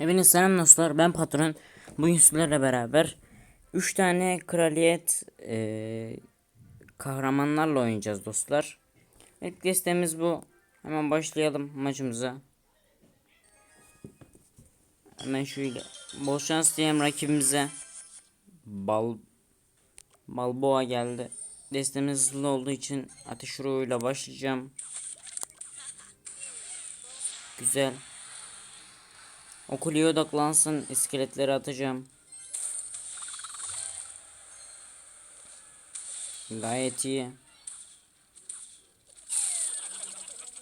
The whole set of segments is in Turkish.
Hepiniz selam dostlar ben patron. Bugün sizlerle beraber 3 tane kraliyet eee, kahramanlarla oynayacağız dostlar. İlk listemiz bu. Hemen başlayalım maçımıza. Hemen şöyle bol şans diyeyim rakibimize. Bal Balboa geldi. Destemiz hızlı olduğu için ateş ruhuyla başlayacağım. Güzel o kuleye odaklansın. iskeletleri atacağım. Gayet iyi.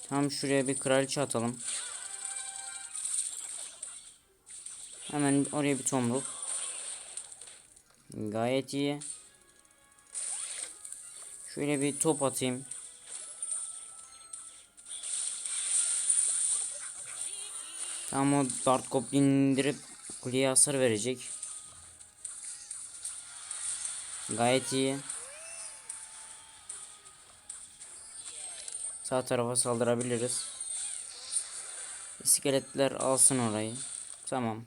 Tam şuraya bir kraliçe atalım. Hemen oraya bir tomruk. Gayet iyi. Şöyle bir top atayım. Tamam o Dart Goblin indirip kuleye hasar verecek. Gayet iyi. Sağ tarafa saldırabiliriz. İskeletler alsın orayı. Tamam.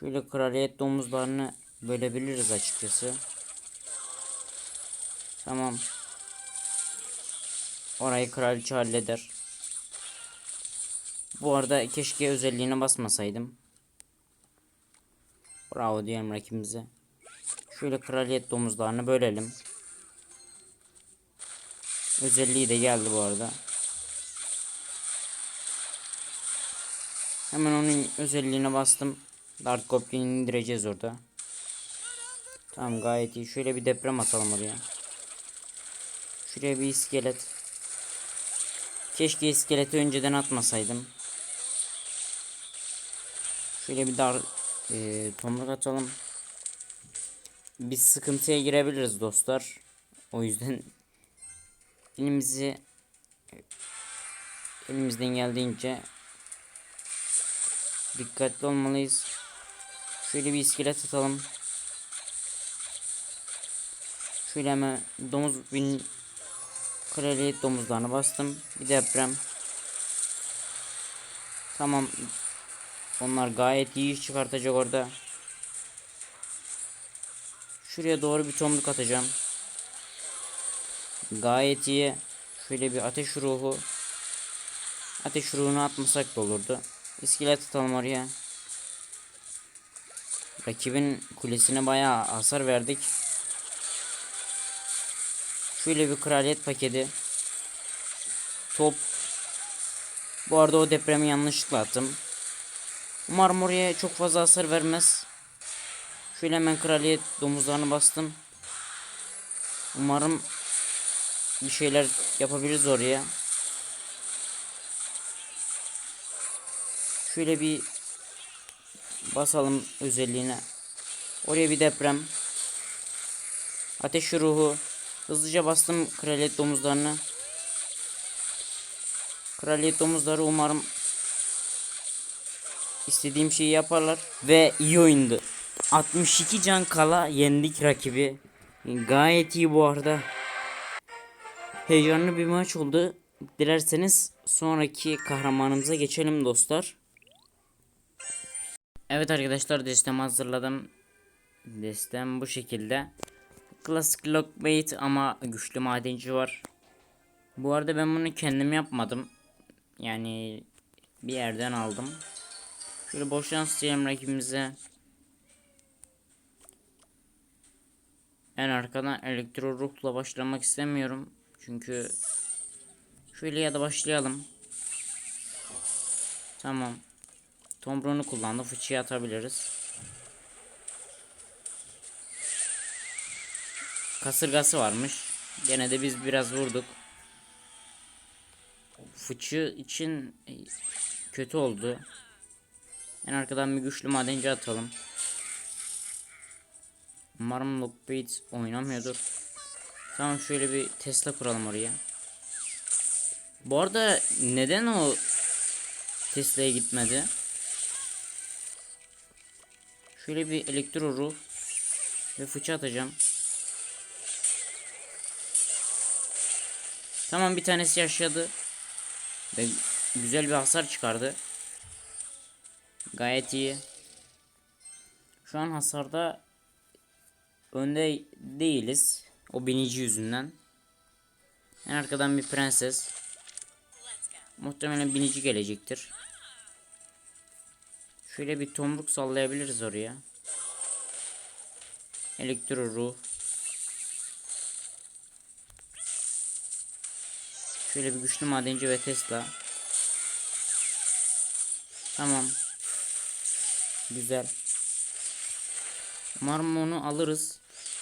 Şöyle kraliyet domuzlarını bölebiliriz açıkçası. Tamam. Orayı kraliçe halleder. Bu arada keşke özelliğine basmasaydım. Bravo diyelim rakibimize. Şöyle kraliyet domuzlarını bölelim. Özelliği de geldi bu arada. Hemen onun özelliğine bastım. Dart Goblin'i indireceğiz orada. Tamam gayet iyi. Şöyle bir deprem atalım oraya. Şuraya bir iskelet. Keşke iskeleti önceden atmasaydım. Şöyle bir dar e, tomruk atalım. Biz sıkıntıya girebiliriz dostlar. O yüzden elimizi elimizden geldiğince dikkatli olmalıyız. Şöyle bir iskelet atalım. Şöyle hemen domuz bin kraliyet domuzlarını bastım. Bir deprem. Tamam onlar gayet iyi iş çıkartacak orada. Şuraya doğru bir tomruk atacağım. Gayet iyi. Şöyle bir ateş ruhu. Ateş ruhunu atmasak da olurdu. İskelet atalım oraya. Rakibin kulesine bayağı hasar verdik. Şöyle bir kraliyet paketi. Top. Bu arada o depremi yanlışlıkla attım. Umarım oraya çok fazla hasar vermez. Şöyle hemen kraliyet domuzlarını bastım. Umarım bir şeyler yapabiliriz oraya. Şöyle bir basalım özelliğine. Oraya bir deprem. Ateş ruhu. Hızlıca bastım kraliyet domuzlarını. Kraliyet domuzları umarım istediğim şeyi yaparlar ve iyi oyundu. 62 can kala yendik rakibi. Gayet iyi bu arada. Heyecanlı bir maç oldu. Dilerseniz sonraki kahramanımıza geçelim dostlar. Evet arkadaşlar destemi hazırladım. Destem bu şekilde. Klasik lockbait ama güçlü madenci var. Bu arada ben bunu kendim yapmadım. Yani bir yerden aldım. Şöyle boş şans diyelim rakibimize. En arkadan elektro ruhla başlamak istemiyorum. Çünkü şöyle ya da başlayalım. Tamam. Tomruğunu kullandı. Fıçıya atabiliriz. Kasırgası varmış. Gene de biz biraz vurduk. Fıçı için kötü oldu. En arkadan bir güçlü madenci atalım. Umarım Lockbait oynamıyordur. Tamam şöyle bir Tesla kuralım oraya. Bu arada neden o Tesla'ya gitmedi? Şöyle bir elektro ruh ve fıçı atacağım. Tamam bir tanesi yaşadı. Ve güzel bir hasar çıkardı. Gayet iyi. Şu an hasarda önde değiliz. O binici yüzünden. En arkadan bir prenses. Muhtemelen binici gelecektir. Şöyle bir tomruk sallayabiliriz oraya. Elektro ruh. Şöyle bir güçlü madenci ve Tesla. Tamam. Güzel. Umarım onu alırız.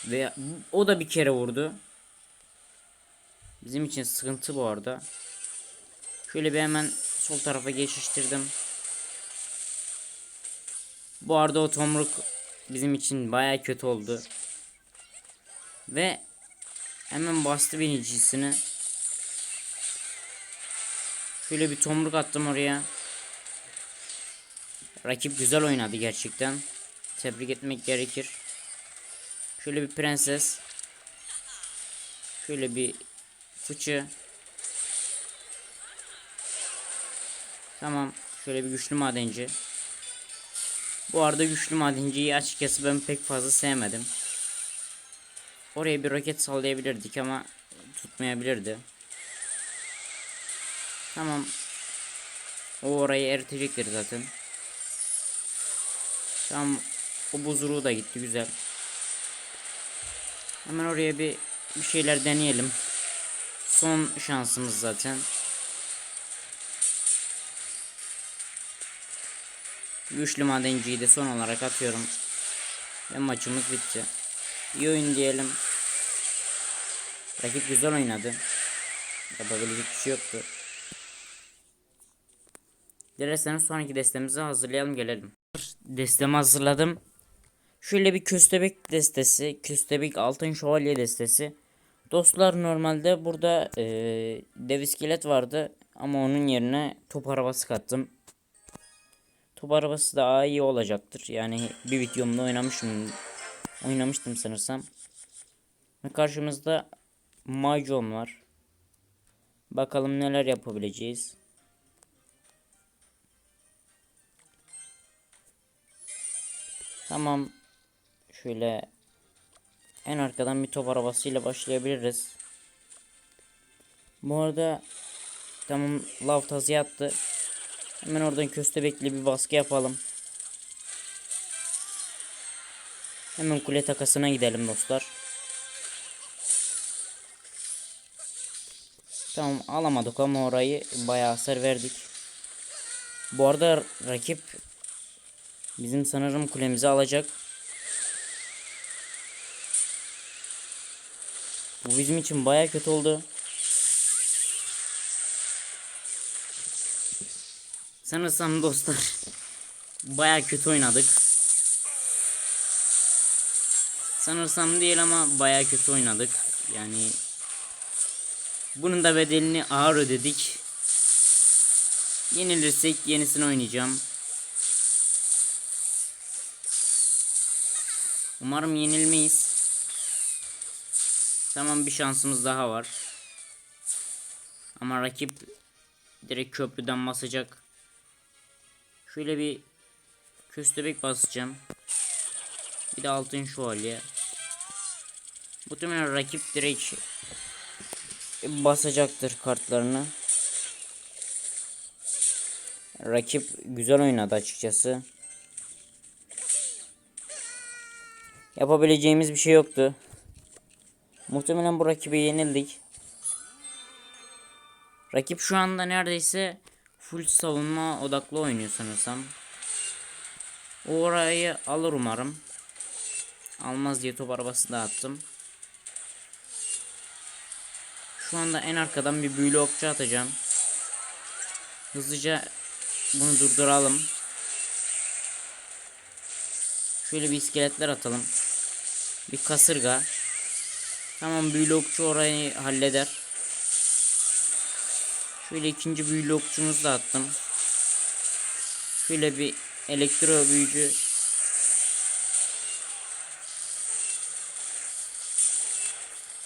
Ve o da bir kere vurdu. Bizim için sıkıntı bu arada. Şöyle bir hemen sol tarafa geçiştirdim. Bu arada o tomruk bizim için baya kötü oldu. Ve hemen bastı binicisini. Şöyle bir tomruk attım oraya. Rakip güzel oynadı gerçekten. Tebrik etmek gerekir. Şöyle bir prenses. Şöyle bir fıçı. Tamam. Şöyle bir güçlü madenci. Bu arada güçlü madenciyi açıkçası ben pek fazla sevmedim. Oraya bir roket sallayabilirdik ama tutmayabilirdi. Tamam. O orayı eritecektir zaten. Tamam. O buzruğu da gitti güzel. Hemen oraya bir bir şeyler deneyelim. Son şansımız zaten. Güçlü madenciyi de son olarak atıyorum. Ve maçımız bitti. İyi oyun diyelim. Rakip güzel oynadı. Yapabilecek bir şey yoktu. Dilerseniz sonraki destemizi hazırlayalım gelelim. Destemi hazırladım. Şöyle bir köstebek destesi, köstebek altın şövalye destesi. Dostlar normalde burada e, dev iskelet vardı ama onun yerine top arabası kattım. Top arabası daha iyi olacaktır. Yani bir videomda oynamışım. Oynamıştım sanırsam. Karşımızda Majon var. Bakalım neler yapabileceğiz. Tamam. Şöyle en arkadan bir top arabasıyla başlayabiliriz. Bu arada tamam lav tazı attı. Hemen oradan köstebekli bir baskı yapalım. Hemen kule takasına gidelim dostlar. Tamam alamadık ama orayı bayağı hasar verdik. Bu arada rakip bizim sanırım kulemizi alacak. Bu bizim için bayağı kötü oldu. Sanırsam dostlar bayağı kötü oynadık. Sanırsam değil ama bayağı kötü oynadık. Yani bunun da bedelini ağır ödedik. Yenilirsek yenisini oynayacağım. Umarım yenilmeyiz. Tamam bir şansımız daha var. Ama rakip direkt köprüden basacak. Şöyle bir köstebek basacağım. Bir de altın şövalye. Muhtemelen rakip direkt basacaktır kartlarını. Rakip güzel oynadı açıkçası. Yapabileceğimiz bir şey yoktu. Muhtemelen bu rakibe yenildik. Rakip şu anda neredeyse full savunma odaklı oynuyor sanırsam. O orayı alır umarım. Almaz diye top arabası dağıttım. Şu anda en arkadan bir büyülü okçu atacağım. Hızlıca bunu durduralım. Şöyle bir iskeletler atalım. Bir kasırga. Tamam büyülü okçu orayı halleder. Şöyle ikinci büyülü okçumuzu da attım. Şöyle bir elektro büyücü.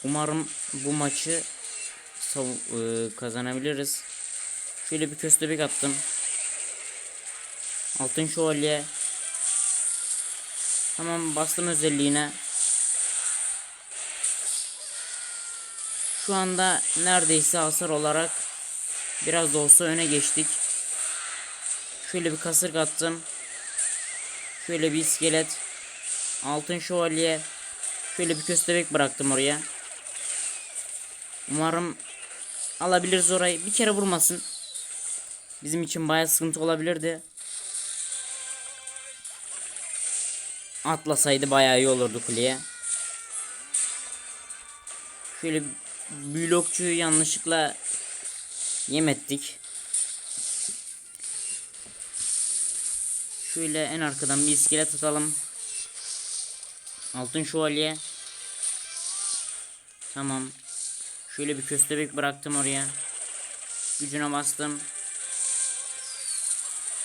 Umarım bu maçı e, kazanabiliriz. Şöyle bir köstebek attım. Altın şövalye. Tamam bastım özelliğine. Şu anda neredeyse hasar olarak biraz da olsa öne geçtik. Şöyle bir kasırga attım. Şöyle bir iskelet. Altın şövalye. Şöyle bir köstebek bıraktım oraya. Umarım alabiliriz orayı. Bir kere vurmasın. Bizim için bayağı sıkıntı olabilirdi. Atlasaydı bayağı iyi olurdu kuleye. Şöyle blokçuyu yanlışlıkla yem ettik. Şöyle en arkadan bir iskelet atalım. Altın şövalye. Tamam. Şöyle bir köstebek bıraktım oraya. Gücüne bastım.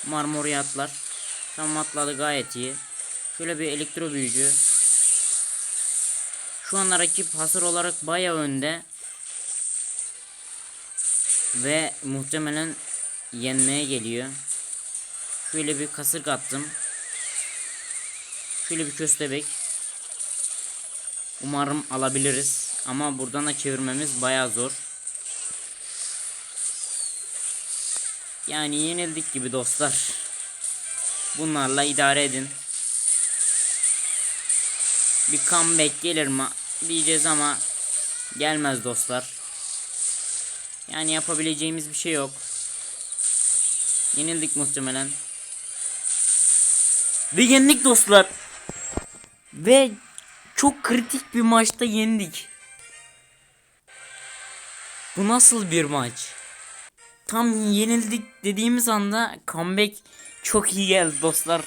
Umarım oraya atlar. Tamam atladı gayet iyi. Şöyle bir elektro büyücü. Şu an rakip hasar olarak bayağı önde. Ve muhtemelen yenmeye geliyor. Şöyle bir kasırga attım. Şöyle bir köstebek. Umarım alabiliriz. Ama buradan da çevirmemiz bayağı zor. Yani yenildik gibi dostlar. Bunlarla idare edin. Bir comeback gelir mi diyeceğiz ama gelmez dostlar. Yani yapabileceğimiz bir şey yok. Yenildik muhtemelen. Ve yendik dostlar. Ve çok kritik bir maçta yendik. Bu nasıl bir maç? Tam yenildik dediğimiz anda comeback çok iyi geldi dostlar.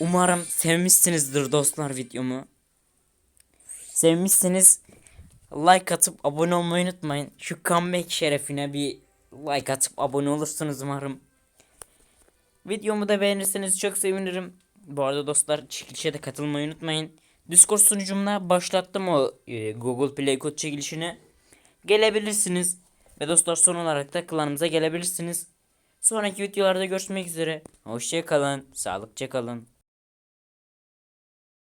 Umarım sevmişsinizdir dostlar videomu. Sevmişseniz like atıp abone olmayı unutmayın. Şu comeback şerefine bir like atıp abone olursunuz umarım. Videomu da beğenirseniz çok sevinirim. Bu arada dostlar çekilişe de katılmayı unutmayın. Discord sunucumda başlattım o e, Google Play kod çekilişini. Gelebilirsiniz. Ve dostlar son olarak da klanımıza gelebilirsiniz. Sonraki videolarda görüşmek üzere. Hoşçakalın. Sağlıkça kalın.